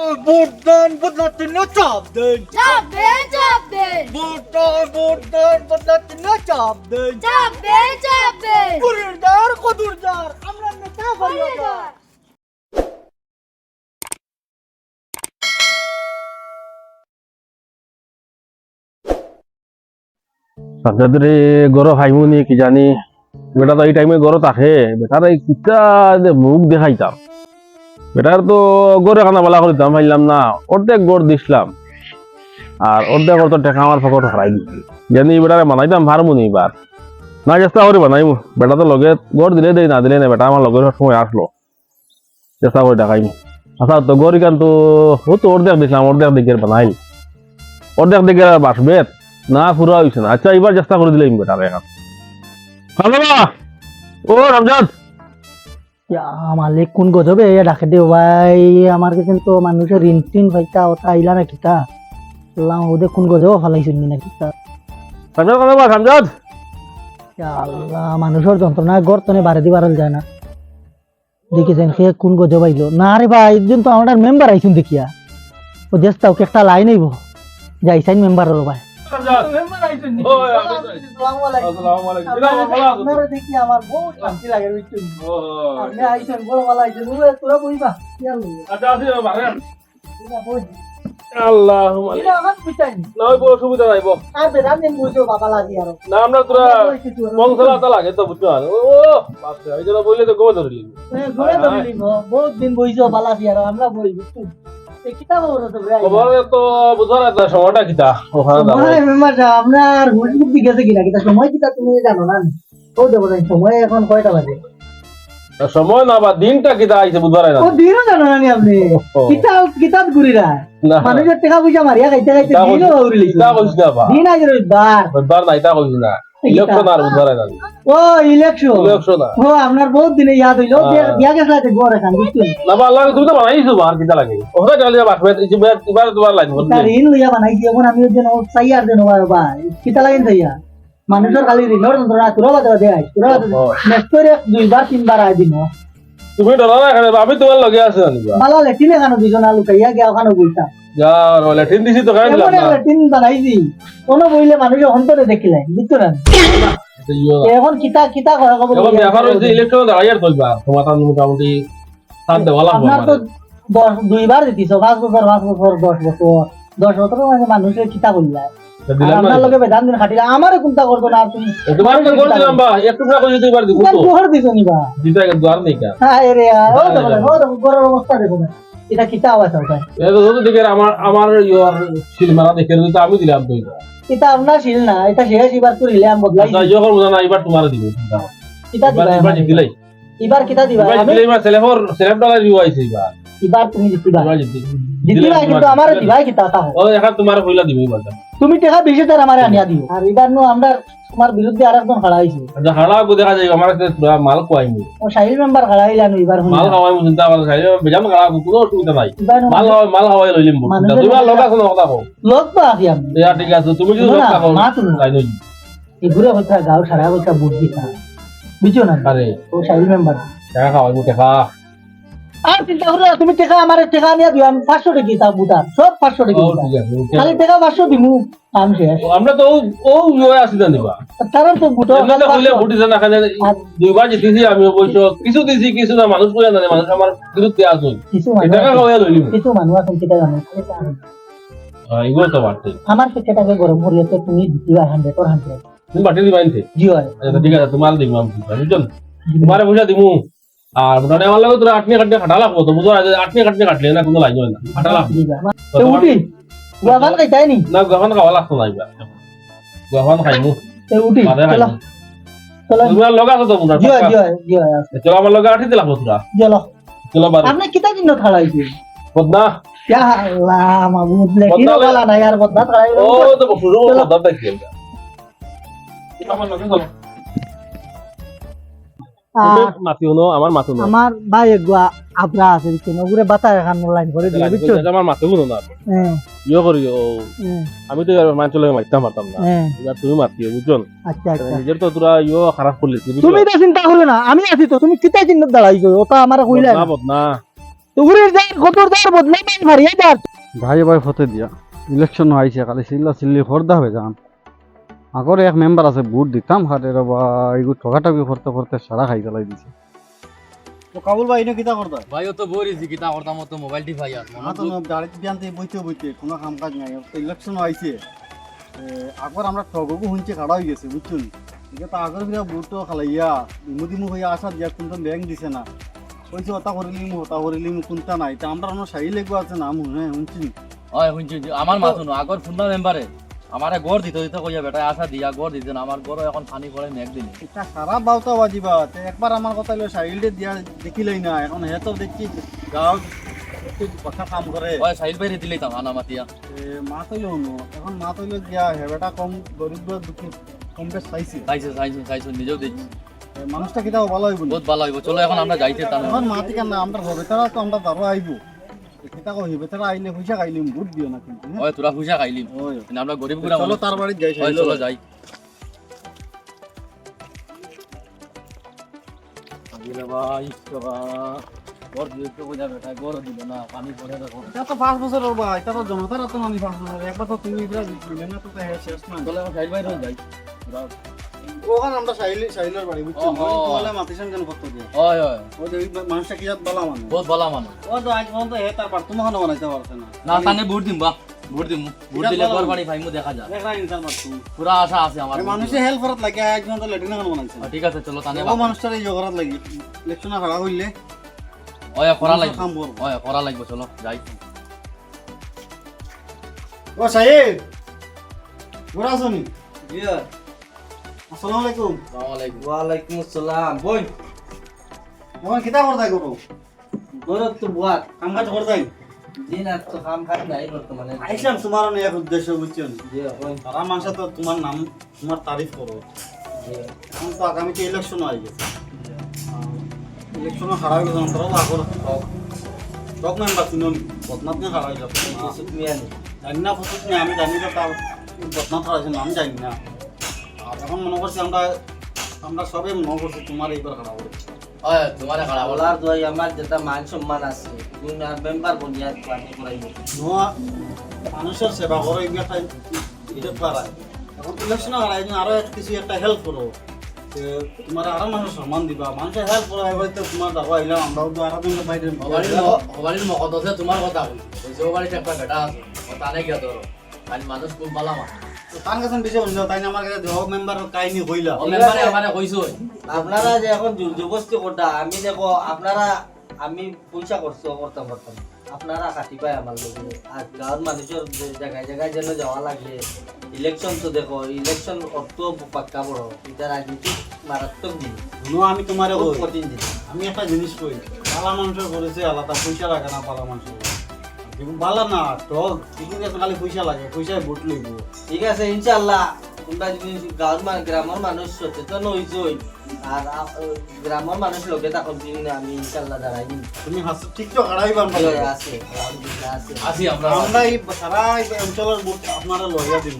Buradan bıdlatını çapdın. চাপবে চাপবে Buradan buradan bıdlatını çapdın. চাপবে চাপবে Kururdar kudurdar. আমরা নেতা ফরিয়াদার সাজ্জাদরে গরো খাইমুনি কি জানি বেটা তো এই টাইমে গরো থাকে বেটার এই কিতা মুখ দেখাইতাম বেটার তো গড়ে বেলা করে, দাম পাইলাম না। অর্ধেক গড় দিছিলাম। আর অর্ধেক তো টেকা আমার পকেট হারাই দিছি। জানি বেটারে বানাইতাম হারমোনি এবার। না চেষ্টা করে বানাইমু। বেটা তো লগে গড় দিলে দেই, না দিলে না বেটা আমার লগের সময় আসলো। চেষ্টা করে দেখাইম। আচ্ছা তো গড় ইকান তো, ও তো অর্ধেক দিছিলাম, অর্ধেক দিকের বানাইল। অর্ধেক দিকের আর বাসবে না পুরা হইছে না। আচ্ছা এবার চেষ্টা করে দিলে বেটারে এখন। হ্যালো ও, রমজান! মালিক কোন গজবে এ ডাকে দিও ভাই আমার কাছে তো মানুষের ঋণ টিন ভাইটা ওটা আইলা না কিতা লাম ওদে কোন গজব ফালাইছেন না কিতা রমজান কথা বা রমজান ইয়া আল্লাহ মানুষের যন্ত্রণা গর্তনে বাড়ি দিবার যায় না। দেখিছেন সে কোন গজব আইলো না রে ভাই একদিন তো আমার মেম্বার আইছুন দেখিয়া। ও দেশটা ওকে একটা লাইন আইব যাইছাইন মেম্বার হলো ভাই দেখি আমার শান্তি লাগে আপনি বড় ভালো তোরা? আচ্ছা বাবা আল্লাহ আমার সুবিধা না তোরা তা লাগে তো তো ঘুরে ধরিলি বহুত দিন বইছো বালা দি আর আমরা বই বুঝছ সময়টা কিতা? ওখানে যাব। ভাই মেম্বার সাহেব আপনার হুজুর দিকে কিনা কিতা? সময় কিতা তুমি জানো না? ও দেবো সময় এখন কয়টা বাজে? সময় না বা দিনটা কিতা আইছে বুধবার না? ও দিনও জানো না আপনি। কিতাব কিতাব ঘুরিরা না। মানুষের টাকা পয়সা মারিয়া খাইতে খাইতে দিনও বা? দিন আগে রবিবার বুধবার না এটা কইছি না। ইলেকশন আর বুধবার না ও ইলেকশন ইলেকশন ও আপনার বহুত দিনে ইয়াদ হইল। হ্যাঁ। গেছে আছে বুঝছেন? না বা আল্লাহ তুমি তো বানাইছো আর কিতা লাগে? ওটা তোমার তার ঋণ লইয়া আমি ওই জন্য চাইয়ার জন্য বাবা কিতা লাগিন চাইয়া। মানুষের খালি ঋণের যন্ত্রণা তোরা বাদে আই তোরা নেক্সট দুইবার তিনবার আই দিন তুমি ডরা না আমি তোমার লগে আছে বালা লেটিন এখানে দুজন আলু খাইয়া গিয়া ওখানে বইতা। যা রলে টিন দিছি তো খাই দিলাম এমন বানাইছি কোনো বইলে মানুষ অন্তরে দেখিলে বুঝছ না? তো না। এখন কিতা কিতা কথা কব এখন ব্যাপার হচ্ছে ইলেকশন দাঁড়াইয়ার চলবা তোমার তার মোটামুটি সাত দেওয়া লাগবে আপনার তো আমার দশ দুইবার দিতিস পাঁচ বছর পাঁচ বছর দশ বছর দশ বছর মানে মানুষের কিতা করলা তা দিলাম না আপনার লগে বেদান দিন খাটিলা আমারও চিন্তা করব না তুমি তোমার তো করে দিলাম বা একটু না করে দুইবার দিব তো। দিছো নিবা দিতে আর নেই কেন ও ও দেখো, অবস্থা দেখো না। এটা কিতা আওয়াজ ওটা এটা তো দেখে আমার আমার ইয়র সিনেমাটা দেখে তো আমি দিলাম তো এটা। আপনার শিল না এটা শেষ এবার করিলে আমি বদলাই আচ্ছা যখন না এবার তোমার দিব। কিতা দিবা এবার আমাকে? এবার কিতা দিবা? এবার জিতিলাই এবার সেলেফর সেলেফ ডলার ইউ আইছে এবার। এবার তুমি এবার জিতিবা কিন্তু আমার দিবা কিতা তাও ও এখন তোমার কইলা দিব এবার। তুমি টাকা বিশ হাজার আমার আনিয়া দিও। আর এবার নো আমরা তোমার বিরুদ্ধে আর একজন হয়েছে আচ্ছা হাড়া দেখা যায় আমার মাল কোয়াইমু ও সাহিল মেম্বার খাড়া হইলাম এবার মাল খাওয়াইমু চিন্তা করে চাই বেজাম খাওয়া কোনো অসুবিধা নাই। মাল খাওয়াই মাল খাওয়াই লইলিম তুমি আর লোক আছে কথা কও। লোক তো আছি আমি। ইয়া ঠিক আছে তুমি যদি লোক থাকো মা তুমি। তাই নই এগুলো কথা গাঁও সারা কথা বুদ্ধি না। বুঝছ না। আরে। ও সাহিল মেম্বার টাকা খাওয়াইমু টাকা। আর চিন্তা করো তুমি টাকা আমার টাকা নিয়ে দিও আমি পাঁচশো টাকা বুটা সব পাঁচশো টাকা আছে। খালি টাকা পাঁচশো দিমু কাম শেষ। আমরা তো ও- আসি না কারণ তো বুটো এমনিতে কইলে ভোট দিছে না খানে আর- দুইবার জিতেছি আমি অবশ্য। কিছু দিছি কিছু না মানুষ কইয়া জানে মানুষ আমার কিছু দেয়া আছে কিছু মানুষ টাকা আছে- খাওয়াই লইলিম কিছু মানুষ জানে। টাকা নেই। এগুলো তো বাড়তে। আমার সেটাকে গরম করিয়েছে তুমি দিবা হান্ড্রেড ওর হান্ড্রেড। তুমি বাটি দিবা আনতে জি হয় ঠিক আছে তোমার দেখব আমি বুঝছেন তোমারে পয়সা দিমু। আর মোটামুটি আমার লাগে তোরা আটনি কাটনি খাটা লাগবো তো বুঝো আটনি কাটনি কাটলে না কোনো হয় না খাটা লাগবো। দিবা আমার- তো তো তোমার- উঠি। গুয়াবান খাই তাই নি না গহন খাওয়া লাগতো না এবার গহন খাইমু। উঠি বাদে চলো। খাইমু। চলো। তুমি আর লগা তো মুনার জি জি জি আছে। চলো আমার লগে আঠিতে লাগবো তোরা। চলো। চলো বারে আপনি কিতা দিন খাড়াইছে বদনা। ইয়া আল্লাহ মাহবুব লেকিন বদলা- বলা না यार বদলা খাড়াই ও তো শুরু বদনা আমার। লগে চলো আমার মাথু না আমার ভাই এগুয়া আবরা আছে দিচ্ছেন ওগুলো বাতা এখন লাইন করে দিবে বুঝছ? আমার মাথু হনো না। ইয়ে করি ও আমি তো মানুষ লগে মারতাম পারতাম না। হ্যাঁ এবার তুমি মাতিও বুঝছেন আচ্ছা আচ্ছা। নিজের তো তোরা ইয়ে খারাপ করলি তুমি তো চিন্তা করো না আমি আছি তো তুমি কিতা চিন্তা দাঁড়াইছো ওটা আমার কইলা না। বদনা। মারি ভাই ভাই ফতে দিয়া। ইলেকশন আইছে খালি চিল্লা চিল্লি করদা হয়ে যান আগরে এক মেম্বার আছে বুট দিতাম হাতে রবা এগুলো ঠকাটাকি করতে করতে সারা খাই গেলাই দিছে। তো কাবুল ভাই ইনো কিতা করতা ভাইও তো বলি যে কিতা করতাম তো মোবাইল টিপাই আর আমার তো বিয়ানতে বইতে বইতে কোনো কাম কাজ নাই। তো ইলেকশন আইছে। আগর আমরা ঠগবো শুনছি খাড়া হয়ে গেছে বুঝছুন? এটা তো আগর ফিরা বুটটো খালাইয়া দিমু দিমু হইয়া আসা দিয়া কিন্তু ব্যাংক দিছে না। কইছে ওটা করিলি মু ওটা করিলি মু কোনটা নাই? তা আমরা আমার সাই লেগো আছে না মু হ্যাঁ শুনছি। হয় শুনছি শুনছি। আমার মাথুন আগর ফুন্ডা মেম্বারে আমারে গড় দিতে দিতে কইয়া বেটা আসা দিয়া গড় দিতেন আমার গড় এখন পানি পড়ে মেঘ দিনে এটা খারাপ বাউতা বাজিবা একবার আমার কথা হলো সাইলডে দিয়া দেখিলাই না এখন হে তো দেখছি গাঁও কথা কাম করে। হয় সাইল বাইরে দিলেই তাম আনা মাতিয়া মা তৈল হনো এখন মা তৈল গিয়া হেবেটা কম গরিব দুঃখী কম বেশ চাইছে খাইছে খাইছে খাইছে নিজেও দেখছি মানুষটা কিতাও ভালো হইব বহুত ভালো হইব চলো এখন আমরা যাইতে তার এখন মা থেকে না আমরা হবে তারা তো আমরা আইব। কিতা কই হবে আইলে পয়সা খাইলিম ভোট দিও না কিন্তু হ্যাঁ? তোরা পয়সা খাইলিম ওই আমরা গরিব গুড়া চলো তার বাড়ি যাই চলো যাই। দিলে ভাই বাবা গড় দিয়ে তো কইয়া বেটা গড় দিল না পানি পড়ে দেখো এটা তো পাঁচ বছর হবা এটা তো জনতার তো আমি পাঁচ বছর একবার তো তুমি এটা দিলে না তো শেষ না চলো এখন সাইল যাই ওখানে আমরা সাইলি সাইলের বাড়ি বুঝছ? ওহো। তাহলে মাতিছেন কেন করতে দিয়ে? হয় হয়। ওই যে মানুষটা কি জাত বালা মানে বহুত ভালো মানুষ। ও তো আজ পর্যন্ত হে তার পার তোমাকে বানাইতে পারছে না। না তানে ভোট দিম বা ভোট দিম। ভোট দিলে গড় বাড়ি ফাইমু দেখা যায় একটা ইনসান পারছ পুরা আশা আছে আমার মানুষে হেল্প করাত লাগে আজ পর্যন্ত লেট্রিন এখন বানাইছে। ঠিক আছে চলো তানে ও মানুষটার এই জগরাত লাগি। ইলেকশনে খাড়া করলে ওয়া করা লাগবে। কাম করব। ওয়া করা লাগবে চলো যাই। ও সাহেব ঘুরে আলাইকুম আসসালামু আলাইকুম। ওয়ালাইকুম। আসসালাম। বই তোমার কিতা করতাই করো গরত তো বুয়াত কাম কাজ করতাই দিন আর তো কাম কাজ নাই বর্তমানে। আইসাম তোমার অনেক এক উদ্দেশ্য বুঝছেন জি বই তারা মানুষ তো তোমার নাম তোমার তারিফ করো। জি। এখন তো আগামীতে ইলেকশন হয়ে গেছে। ইলেকশনে খারাপ গেছে অন্তরাও আগর টক মেম্বার শুনুন বদনাথ নিয়ে খারাপ যাবে জানি। না ফসল আমি জানি না তার বদনাথ জানি না। এখন মনে করছি আমরা আমরা সবে মনে করছি তোমার এইবার খারাপ হবে। ওয়া তোমারে খারাপ বলা বলার দই আমার যেটা মান সম্মান আছে তুমি আর মেম্বার বনিয়াদ পানি করাইব নোয়া মানুষের সেবা করো এইগুলো একটা এটা পারায় এখন ইলেকশনে হারাই আরও এক কিছু একটা হেল্প করো। যে তোমার আরও মানুষ সম্মান দিবা। মানুষের হেল্প করো তো তোমার দাবা আইলাম আমরাও তো আরও দিন বাইরে হবাড়ির হবাড়ির মকত আছে তোমার কথা একটা বেটা আছে গিয়া ধরো। মানুষ খুব ভালো মা আপনারা যে এখন জোর জবস্তি করতা আমি দেখো আপনারা আমি পয়সা করছ করতাম করতাম আপনারা কাটি পাই আমার লোকে। আর গাঁৱৰ মানুষের যে জায়গায় জায়গায় যেন যাওয়া লাগে। ইলেকশন তো দেখো ইলেকশন অত পাক্কা বড় এটা রাজনীতি মারাত্মক জিনিস আমি তোমারে কঠিন জিনিস আমি একটা জিনিস কই পালা মানুষের করেছে আলাদা পয়সা লাগে না পালা মানুষের বালা না টক কিন্তু খালি পয়সা লাগে পয়সায় ভোট লইব। ঠিক আছে ইনশাল্লাহ তোমরা যদি গাঁৱৰ মান গ্রামের মানুষ সচেতন হইছই আর আ- গ্রামের মানুষ থাকুন দিন আমি ইনশাল্লাহ দাঁড়াই তুমি হাস ঠিক তো হারাইবা আমরা আছে আলহামদুলিল্লাহ আছে। আসি আমরা। আমরা এই সারা অঞ্চলের ভোট আপনারা লইয়া দিব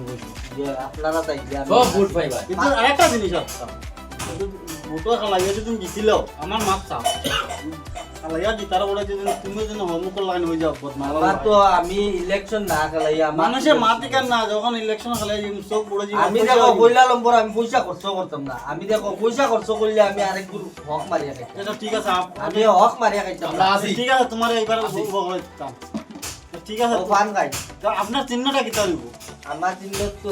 যে আপনারা তাই সব ভোট পাইবা কিন্তু আরেকটা জিনিস আছে। ভোটর খালাইয়া যদি জিতিল আমার মাছ চাপ খালাইয়া জিতার বলে যদি তুমি যদি হমুকর লাগানো হয়ে যাও আমার তো আমি ইলেকশন না খেলাই আমার মাটি কেন না যখন ইলেকশন খেলাই সব পড়ে যাবে আমি দেখো কইলা লম্বর আমি পয়সা খরচ করতাম না। আমি দেখো পয়সা খরচ করলে আমি আরেক গুরু হক মারিয়া খাইতাম। এটা ঠিক আছে আমি হক মারিয়া খাইতাম ঠিক আছে তোমার এইবার ঠিক আছে ফান খাই। তো আপনার চিহ্নটা কি দিব আমার চিন্তা তো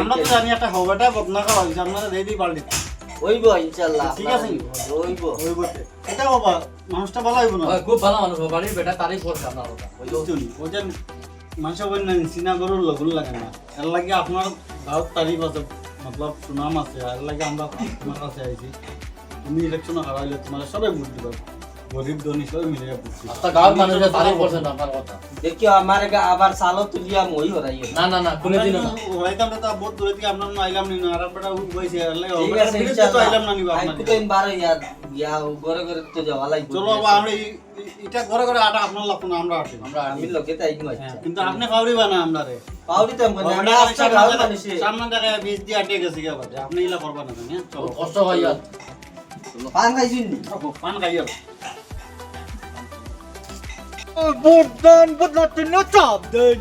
আমরা তো জানি একটা হবেটা বদনা খাওয়া হয়েছে আপনারা রেডি পাল্টি হইব ইনশাআল্লাহ ঠিক আছে। হইব হইব এটা বাবা মানুষটা ভালো হইব না? খুব ভালো মানুষ হবাড়ির বেটা তারই করছে আপনার কথা ওই মানুষের বই না চিনা গরুর লগুন লাগে না। এর লাগে আপনার গাঁৱত তারিফ আছে মতলব সুনাম আছে এর লাগে আমরা তোমার কাছে আইছি। তুমি ইলেকশন হারাইলে তোমার সবাই ভোট দিবা। গরিব ধনী সবাই মিলে বুঝছি আপনার গাঁৱৰ মানুহে তারিফ করছে না আপনার কথা। দেখিও আমার আবার সালো তুলিয়া মই হরাই না না না কোনোদিনও না। ওরাইতাম তো বহুত দূরে থেকে আপনার আইলাম নি না আর উবাইছে এর লাগে ঠিক আছে তো ইনশাআল্লাহ আইলাম না নিবা আই আপনার তো বার ইয়ার ইয়া ঘরে ঘরে তো যাওয়া লাগবে। চলো আমরা এটা ঘরে ঘরে আটা আপনার লাগতো না আমরা আটি। আমরা আমি লোকে তাই নয় হ্যাঁ, কিন্তু আপনি বানা আমরা রে পাউরি তো আমি আমরা আজকে গাঁৱৰ মানুষে। সামনে দেখা বীজ দিয়ে আটকে গেছে গা বাদে। আপনি ইলা করবা না জানি, হ্যাঁ? চলো। কষ্ট হয় ইয়ার পান খাইছুন নি পান খাই আর চাপবেন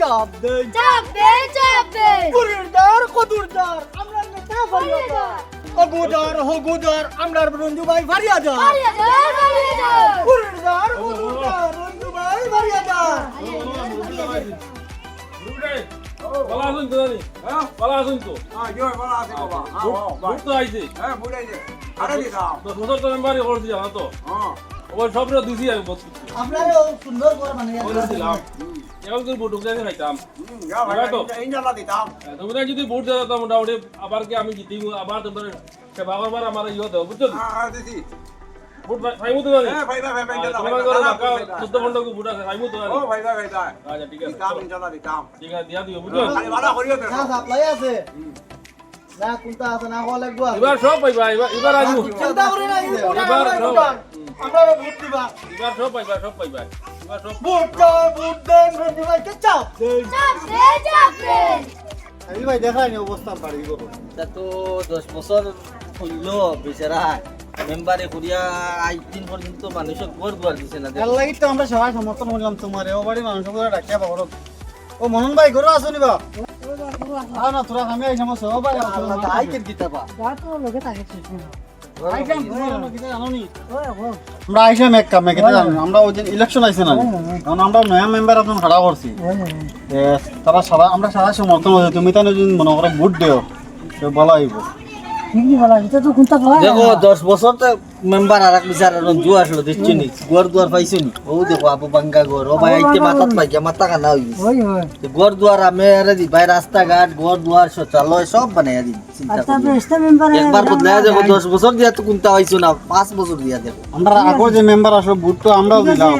চাপবেন চাপবেন চাপবেন কুরদার কুদুরদার আমরা নেতা ফারিয়াদার অগুদার হগুদার আমরা বন্ধু ভাই ফারিয়াদার ফারিয়াদার ফারিয়াদার কুরদার কুদুরদার বন্ধু ভাই ফারিয়াদার ভালো আছেন তো জানি হ্যাঁ? ভালো আছেন তো? ভোট তো আইছে। দশ বছর তো মেম্বারই করছি জানা তো? ওই সব দিছি আমি করছি। আপনারা সুন্দর করে বানাইয়া বলেছিলাম এখন কিন্তু ভোট ঢুকতে খাইতাম। তোমরা যদি ভোট দেওয়া মোটামুটি আবার কি আমি জিতিব আবার তোমার সেবা করবার আমার ইয়ে দেবো বুঝছ? আচ্ছা ঠিক আছে। ঠিক আছে দিয়া দিও বুঝছ? না সাপ্লাই আছে। না কোনটা আছে না হওয়া লাগবো এবার সব পাইবা এবার এবার আসব চিন্তা করি না এবার সব আমরা ভোট দিবা। এবার সব পাইবা সব পাইবা। এবার সব ভোট দাও ভোট দেন বন্ধু ভাই চাপ দেন চাপবেন চাপবেন আমি ভাই দেখাই নি অবস্থা বাড়ি তা তো দশ বছর হইল বেচারা। মেম্বারে করিয়া আজ দিন পর্যন্ত মানুষের ঘর দুয়ার দিছে না। এর লাগি তো আমরা সবাই সমর্থন করলাম তোমার। ও বাড়ি মানুষ করে ডাকিয়া পাবো ও মনন ভাই ঘরে আসো নিবা আ না তোরা আমি আইসাম সবাই আই কে দিতা পা আমরা আইসাম এক কামে কেটে জানো আমরা ওই দিন ইলেকশন আইছে না কারণ আমরা নয়া মেম্বার এখন খাড়া করছি। তারা সারা আমরা সারা সমর্থন হয়েছে তুমি তাহলে যদি মনে করো ভোট দেও তো ভালো আইব দেখো দশ বছর তো মেম্বার আর এক বিচার জু আসলো দেখছ নি? গোয়ার দুয়ার পাইছো নি? ও দেখো বাঙ্গা ঘর ও ভাই আইতে মাথাত পাইকা মাথা কানা হই গেছে। গোয়ার দুয়ার আমি আরে দি ভাই রাস্তাঘাট গোয়ার দুয়ার শৌচালয় সব বানাইয়া চিন্তা করি একবার বদলাইয়া দেখো দশ বছর দিয়া তো কোনটা হইছো না পাঁচ বছর দিয়া দেখো। আমরা আগর যে মেম্বার আসলো তো আমরাও দিলাম।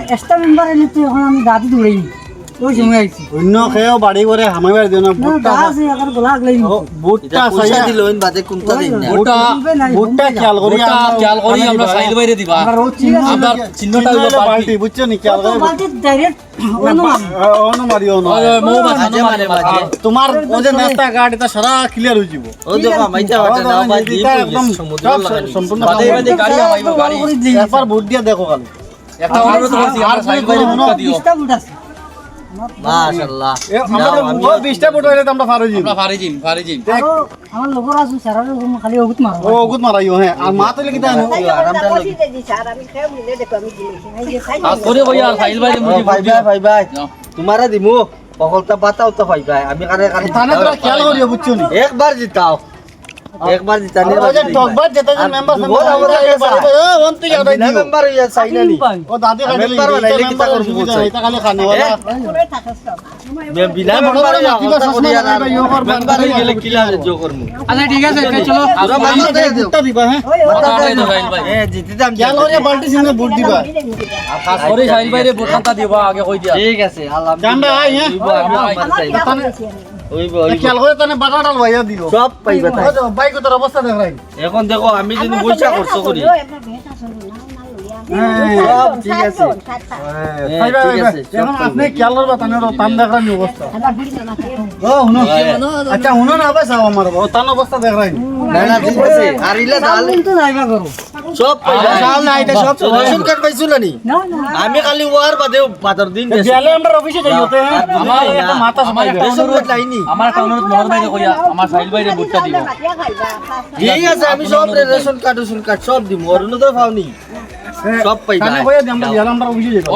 অন্য খেয়েও বাড়ি করে হামাইবার দিও না ভোটটা ও, ভোটটা এটা পয়সা চাইয়া- দিল বাদে কোনটা দিন না। ভোটটা ভোটটা খেয়াল করি ভোটটা খেয়াল করি আমরা সাইড বাইরে দিবা। আমরা চিহ্নটা হইল বালতি। বালতি বুঝছ নি? খেয়াল করে? মাঝে তোমার যে গার্ড এটা সারা ক্লিয়ার হয়ে যাব। ও দেখো মাইটা বাটে না ভাই একদম সমুদ্র সব লাগানি সম্পূর্ণ বাদে বাদে গাড়ি আমাইবো গাড়ি একবার ভোট দিয়ে দেখো খালি। একটা অনুরোধ করছি আমরা সাইড বাইরে ভোটটা দিও। মাশাআল্লাহ। আমাদের ও বিশটা ভোট হইলে তো আমরা পারো যাব আমরা ফারিজিম ফারিজিম ও গুদ মারাইও হ্যাঁ আর মা তো লিখিতে আনো? আরামটা লাগি। আজ করে কই আর সাইড বাইরে মুজি ভাই ভাই ভাই ভাই যাও। দিমু। পকলটা বাতাও তো ভাই ভাই আমি কানে কানে থানে তোরা খেয়াল করিও বুঝছ নি? একবার জিতাও। একবার জিতানি ওই যে টকবার যেটা যে মেম্বার বহুত আমার কাছে আছে। অন্তি গাড়ি বিনা মেম্বার হইয়া চাই না নি ও দাদি খাইলে মেম্বার বানাইলে কি তা করব বলছে? এটা খালি খানে ওলা বিনা বড় মেম্বার বড় মাটিবা কথা লাগাইবা, ইয়ো মেম্বার হয়ে গেলে কিলা জো করমু আচ্ছা ঠিক আছে চলো আমরা মাথা দিয়ে দিও দিবা হ্যাঁ তো সাইড ভাই এ জিতিতাম খেয়াল করিয়া বাল্টি সিনে ভোট দিবা আর খাস করে সাইড বাইরে ভোটটা দিবা আগে কই দিয়া ঠিক আছে আল্লাহ জানবা আই হ্যাঁ খেয়াল করে তানে বাটাটা ভাইয়া দিও সব পাইবা তাই। বাইক তোর অবস্থা দেখাই এখন দেখো আমি যদি পয়সা খরচ করি। আমি খালি ওয়ার বাদে বাদর দিন আমরা হ্যাঁ? আমার আমার আমার সাইড বাইরে ভোটটা ঠিক আছে আমি সব রেশন কার্ড রেশন কার্ড সব দিম। অরুণ তো পাওনি। সব আমরা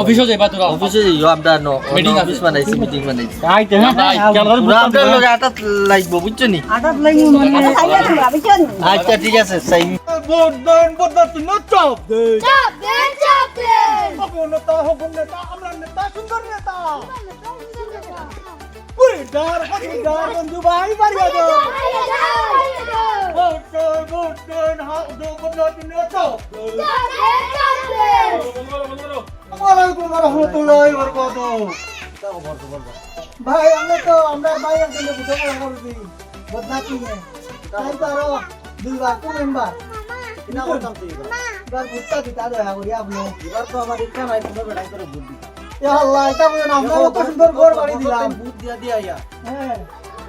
অফিসে যাইবা তোরা। অফিসে যাইও আমরা নো Meeting অফিস বানাইছি মিটিং বানাইছি। আইতে হ্যাঁ খেয়াল করে পুরা আপনার লগে আটাত লাগবো বুঝছ নি? আচ্ছা ঠিক আছে সাই ভোট দেন ভোট দেন চাপ আমরা নেতা সুন্দর নেতা। কুরদার হগুদার বন্ধু ভাই ফারিয়াদার ফারিয়াদার ফারিয়াদার ভোট দেন ভোট দেন হাত দো দেন চাপ দেন চাপবেন চাপবেন ওয়ালাইকুম রহমতুল্লাহি ওয়া বারাকাতুহু। ভাই আমরা তো আমরা ভাই একজন বুঝে পড়া করছি বদনাকি তাই তো দুইবার কোন মেম্বার কিনা করতাম তুই এবার ভোটটা দিতা দয়া করি আপনি। এবার তো আমার ইচ্ছা নাই তোমরা বেড়াই করে ভোট আল্লাহ এটা বলেন আমরা কত সুন্দর ঘর বাড়ি দিলাম। ভোট দিয়া দিয়া ইয়া। হ্যাঁ।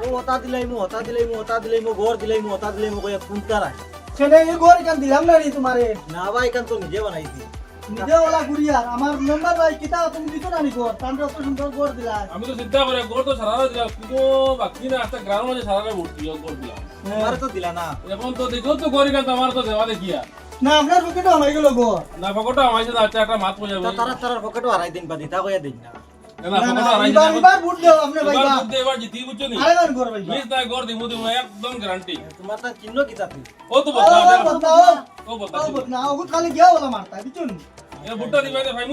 ও হতা দিলাই মু হতা দিলাই মু হতা দিলাই মু ঘর দিলাই মু হতা দিলাই মু কইয়া কোনটা রাখ সেটা এই ঘর এখান দিলাম না রে তোমারে? না ভাই এখান তো নিজে বানাইছি। নিজে ওলা গুড়িয়া আমার মেম্বার ভাই কিতা তুমি দিছো না নি তান্ডে অত সুন্দর ঘর দিলা। আমি তো চিন্তা করে গোর তো সারা দিলাম কিন্তু বাকি না একটা গ্রামের মাঝে সারা ভর্তি গোর দিলাম আমার তো দিলা না। এখন তো দেখো তো গরি কান্ত আমার তো দেওয়া দেখিয়া না আপনার পকেটে আমাই গেল ঘর না পকেটটা আমাইছে না আচ্ছা একটা মাত পড়ে যাবে তা তারা তারা পকেটও হারাই দিন বা দিতা কইয়া দিন না। একদম গ্যারান্টি তোমার চিহ্ন কি ও তো ও ও খালি গিয়া মারতা এ বুটটা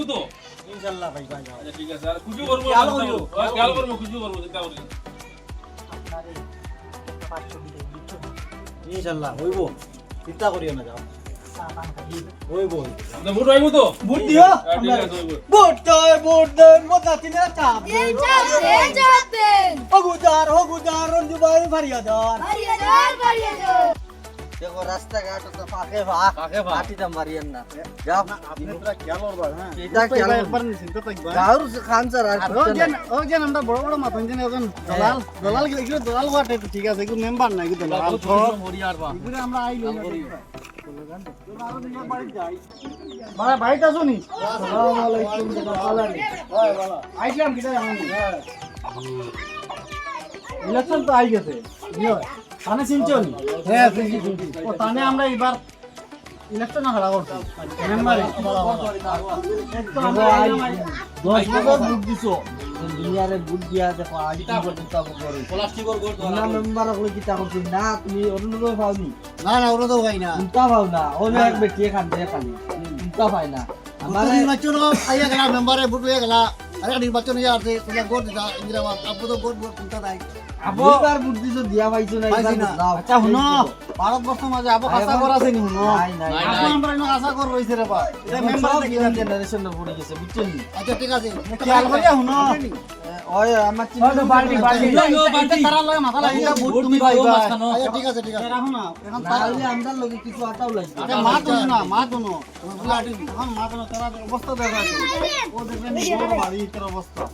তো ইনশাআল্লাহ ভাই ভাই আচ্ছা ঠিক আছে আর খুশি করব খেয়াল করিও। খুশি করব চিন্তা করি ইনশাআল্লাহ হইব। চিন্তা করিও না যাও। হইব বুট ভাইমু তো বুট দিও হ্যাঁ, ঠিক আছে হইবো। বুট দই বুট দই মজা তিনে চাপ Bien champion. Bien champion. হগুজার হগুজার Ranju ভাই ফারিয়া দার Variador, variador. দেখো রাস্তাঘাট তো ফাঁকে ফাঁক কাকে ভাই মাটিটা মারিয়েন না। যাও। আপনি তোরা খেয়াল করবা হ্যাঁ। এটা খেয়াল একবার চিন্তা থাকবা গাঁর খান স্যার আর ও যেন ও যেন আমরা বড় বড় মাথা যেন এখন দলাল। দলাল গেলে এগুলো দলাল হওয়াটা একটু ঠিক আছে এগুলো মেম্বার না এগুলো দলাল। পরিশ্রম করি বা এগুলো আমরা আইলো বাবা বাড়িতে আছো নি? আসসালামু আলাইকুম ভালো হয় আইছিলাম কিটা জানেন ইলেকশন তো আই গেছে তানে চিনছো নি হ্যাঁ চিনছি চিনছি ও তানে আমরা এবার ইলেকশন হারা করছি। মেম্বারে একদম আমরা দশ বছর বুট দিছো। দুনিয়ারে বুট দিয়া দেখো আজ কি পর্যন্ত করে প্লাস্টিকর গোল না মেম্বার হলে কি তা করছি না তুমি অরুণোদয় পাওনি। না না ওরা তো না। চিন্তা পাও না। ও এক বেটিয়ে খান দিয়ে খালি চিন্তা পাই না। আমার আমার নির্বাচন আইয়া গেলা মেম্বারে ভোট হয়ে গেলা। আরেক নির্বাচন ইয়া আছে তোমরা ভোট দিতা। ইন্দিরাবাদ আপু তো ভোট ভোট কোনটা নাই দুইবার বুট দিছো দিয়া পাইছো না আচ্ছা শুনো। ভারতবর্ষ মাঝে আবো আশা কর আছে নি শুনো। নাই নাই নাই, আপু আমরা এনে আশা কর রইছে রে বা এটা মেম্বার দেখি না জেনারেশন পড়ে গেছে বুঝছেন আচ্ছা ঠিক আছে। খেয়াল করিয়া শুনো। ওই আমার চিন্তা বাল্টি, বাল্টি। এটা- এটা- এটা তারা লয় মাথা লাগিয়া ভোট তুমি পাইবা। আচ্ছা ঠিক আছে ঠিক আছে। রাখো না এখন না তারা হলে আমরা লগে কিছু আটাও লাগবে এটা মা তো না মা তো না এখন মা তো তারা অবস্থা দেখা ও দেখবেন বড় বাড়ি অবস্থা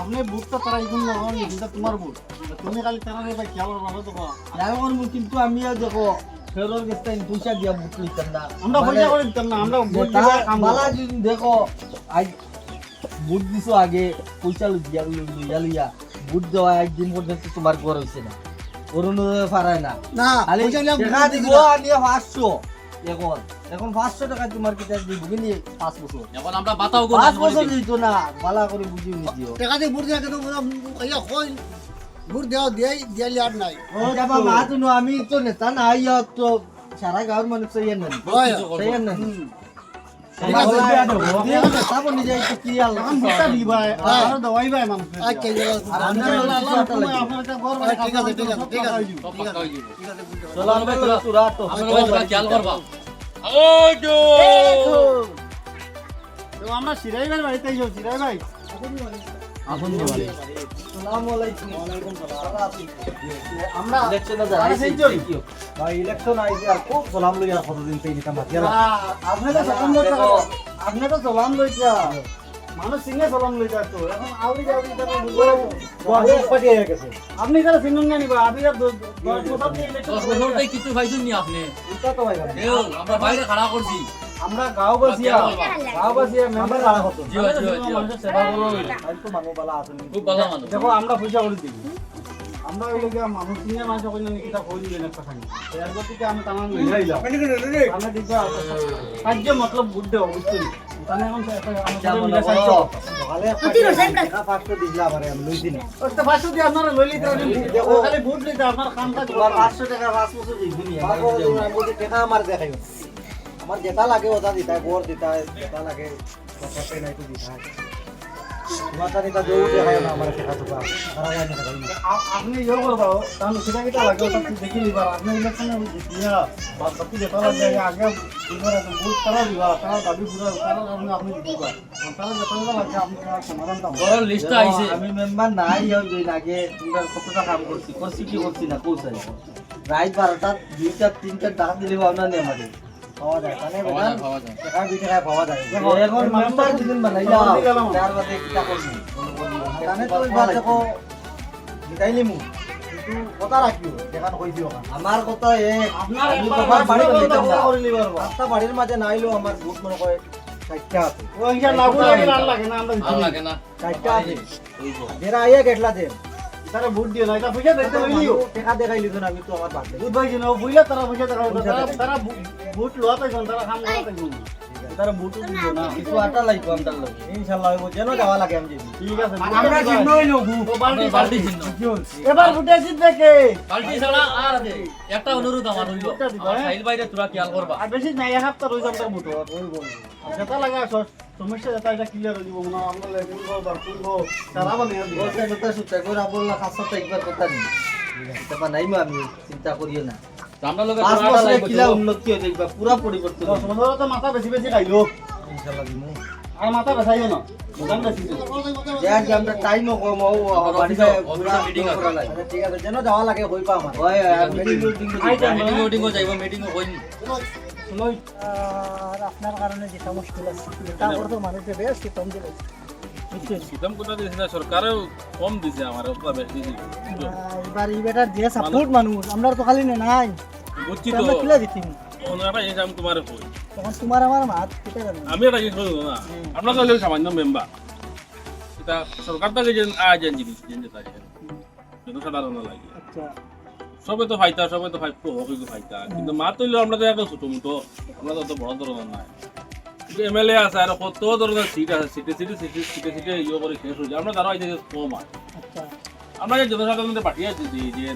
আপনি বুটটা তারা এখন না কিন্তু তোমার বুট। তুমি খালি তারা ভাই খেয়াল তো কও। যাই করব কিন্তু আমিও দেখো ফেরোর গেছে পয়সা দিয়া বুট লিখতাম না। আমরা পয়সা করে দিতাম না আমরা কাম বালা যদি দেখো আজ বুট দিছো আগে পয়সা লইয়া লইয়া লইয়া বুট দেওয়া একদিন পর্যন্ত তোমার ঘর হয়েছে না। অরুণোদয় পারায় না। না পয়সা নিয়ে দিব পাঁচশো এখন এখন পাঁচশো টাকা তোমার কিতা দিব কিন্তু পাঁচ বছর। এখন আমরা বাতাও করি পাঁচ বছর দিত না বালা করে বুঝি নিদিও টাকা দিয়ে ভোট দেওয়া তো ইয়া কই? ভোট দেও দিয়াই দিয়ালি আর নাই। ও বাবা মা তুমি আমি তো নেতা না ইয়া তো সারা গাঁৱৰ মানুহ চাইয়া নেন। হয়। নেন। আমরা হয়ে। আমরা সিরাই ভাই বাড়িতে সিরাই ভাই। আপনি মানুষ এখন আউরি যাউরি তারা আপনি না নিবা আপনি বছর কিছু খাইছেন নি আপনি? এটা তো ভাই আমরা বাইরে খাড়া করছি। আমরা গাঁওবাসীয়া গাঁওবাসীয়া মেম্বার রাখা হতো জি জি জি হয়। সেবা করব। আজ তো মানুষ বালা আছে খুব ভালো মানুষ। দেখো আমরা পয়সা করে দিই। আমরা ওই লোক মানুষ সিংহে মানুষ কইলে কিটা কই দিবেন একটা খানি এর গতিকে আমি তামান লইয়া আইলাম। আমরা দিবা কার্য মতলব বুদ্ধ বুঝছি তানে এখন আমাদের মিলে সাহায্য ওটা পাঁচশো দিয়ে আপনারা লই লিতে দেখো খালি বুট লিতে আপনার কাম কাজ পাঁচশো টাকা পাঁচ বছর দিবি আমার যেটা লাগে ওটা দিতা বোর দিতা যেটা লাগে কথাতে নাই তো দিতা তোমার দেউ দেখায় না আমার শেখা দেখা যাই আপনি ইয়ে করব তাহলে সেটা কিটা লাগে ওটা দেখি লিবার আপনি ইলেকশনে দিয়া বাকি যেটা লাগে আগে দিবার বুট তারা দিবা তারা দাবি পুরা তারা আপনি আপনি দিবা তারা যেটা লাগে আপনি সমাধান দাও বড় লিস্ট আইছে আমি মেম্বার নাই আগে তোমরা কতটা কাম করছি করছি কি করছি না কৌশল রাত বারোটা দুইটা তিনটা টাকা দিলে ভাবনা নেই আমাদের পাওয়া যায় তাহলে পাওয়া যায়, পাওয়া যায়। টাকা দুই টাকায় পাওয়া যায়। এখন মেম্বার দিন বানাই সব তার বাদে কিটা করবি তাহলে তো এবার দেখো মিটাইলি মু কিন্তু কথা রাখিও যেখানে কইছি ওখানে আমার কথা এ আপনার আমি বাড়ি বাড়ি বলতাম না। করে রাস্তা বাড়ির মাঝে নাইলেও আমার বুট মনে করে চারটা আছে। ও ইয়া লাগু লাগে না লাগে না আমরা লাগে না। চারটা আছে। যেরা আইয়া গেটলা দেন তারা ভোট দিও না এটা পয়সা দিতে লইলিও টাকা দেখাইলি তো আমি তো আমার বাদ বুধ ভাই জিনো বুইলা তারা পয়সা দেখা তারা তারা ভোট লওয়া তাই তারা কাম করা তাই তারা ভোট দিও না কিছু আটা লাগবে আমার লগে। ইনশাআল্লাহ হইব যেন যাওয়া লাগে আমি যাবি ঠিক আছে আমরা চিহ্ন হইল ও বালতি বালতি এবার ভোটে জিতবে কে? বালতি ছাড়া আর আছে। একটা অনুরোধ আমার হইল। হ্যাঁ? সাইল বাইরে তোরা খেয়াল করবা। আর বেশি নাই এক সপ্তাহ রয়েছে আমরা ভোট। ওই যেটা লাগে সব সমস্যা যেটা এটা ক্লিয়ার হয়ে যাব না আমরা লেভেল গো বারকুল গো তারা বানে বলতে কথা সুতা করে বললা খাসাতে একবার কথা নি এটা বানাইমু আমি চিন্তা করিও না। আমরা লোকের পাঁচ বছরে কিলা উন্নতি হয়ে দেখবা পুরা পরিবর্তন দশ বছর তো মাথা বেশি বেশি খাইলো। ইনশাআল্লাহ দিমু। আর মাথা বেসাইও না। আমরা টাইমও কম লাগে। আচ্ছা, ঠিক আছে। যেন যাওয়া লাগে হইবা আমার। হয় মিটিং মিটিং মিটিং মিটিং যাইব হইন আর আপনার কারণে যেটা মুশকিল আছে যেটা করতো মানুষের বেশ কম দিলে। সিস্টেম কোথা দিয়েছে না? সরকারও কম দিছে আমার ওটা বেশি দিছে এবার এই বেটার যে সাপোর্ট মানুষ আমরা তো খালি না নাই। বুঝছি তো। আমরা কিলা দিচ্ছি অন্য একটা জিনিস আমি তোমার কই। তখন তোমার আমার মাত কেটে যাবে আমি একটা জিনিস না আপনার তো সামান্য মেম্বার এটা সরকার থেকে যে আয় যে জিনিস যেটা জনসাধারণ লাগে। আচ্ছা। সবে তো ফাইতা সবে তো ফাইতো হকিকে ফাইতা কিন্তু মা তৈল আমরা তো এত ছোট মুটো আমরা তো অত বড় ধরনের নাই। কিন্তু এমএলএ আছে আর কত ধরনের সিট আছে সিটে সিটে সিটে সিটে সিটে ইয়ে করে শেষ হয়ে যায় আমরা তারা আইতে কম আছে আচ্ছা। আমরা যে জনসাধারণদের পাঠিয়েছি দিই যে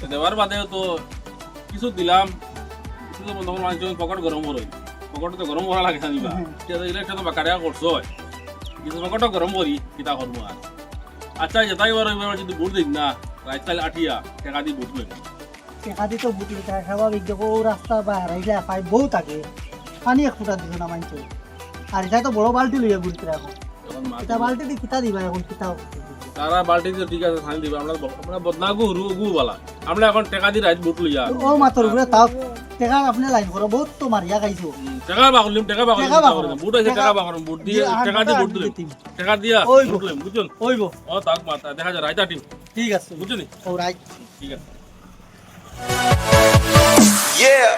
তো দেওয়ার বাদেও তো কিছু দিলাম কিছু তো তখন মানুষ পকেট গরম করে পকেট তো গরম করা লাগে না নিবা। ইলেকশন তো বাকারিয়া করছ। কিছু পকেটও গরম করি কিতা করব আর। আচ্ছা এবার এবার যদি ভোট দিন না রাইতাল আঠিয়া টাকা ভোট লইব টেকা দিতে বুটলি তাই স্বাভাবিক দেখো রাস্তা বা হারাইলে পাই বহু থাকে পানি এক ফুটা দিছ না মানছে আর এটা তো বড় বালতি লইয়া ঘুরতে মা এটা বালতি দি কিতা দিবা এখন কিতা তারা বাল্টি তো ঠিক আছে সানি দিবা। আমরা আমরা বদনাগু রু গু বালা। আমরা এখন টাকা দিয়ে রাইত বুট লইয়া ও মাতর ঘুরে তাও টেকা আপনি লাইন করো বহুত তো মারিয়া খাইছো। টেকা বা করলাম টেকা বা করলাম বুট আছে টেকা বা করলাম বুট দিয়ে টেকা দিয়ে বুট দিলাম টেকা দিয়া ওইব বুঝছেন ওইব ও তাক মাথা দেখা যায় রাইতা টিম ঠিক আছে। বুঝছেন ও রাইট ঠিক আছে। Yeah.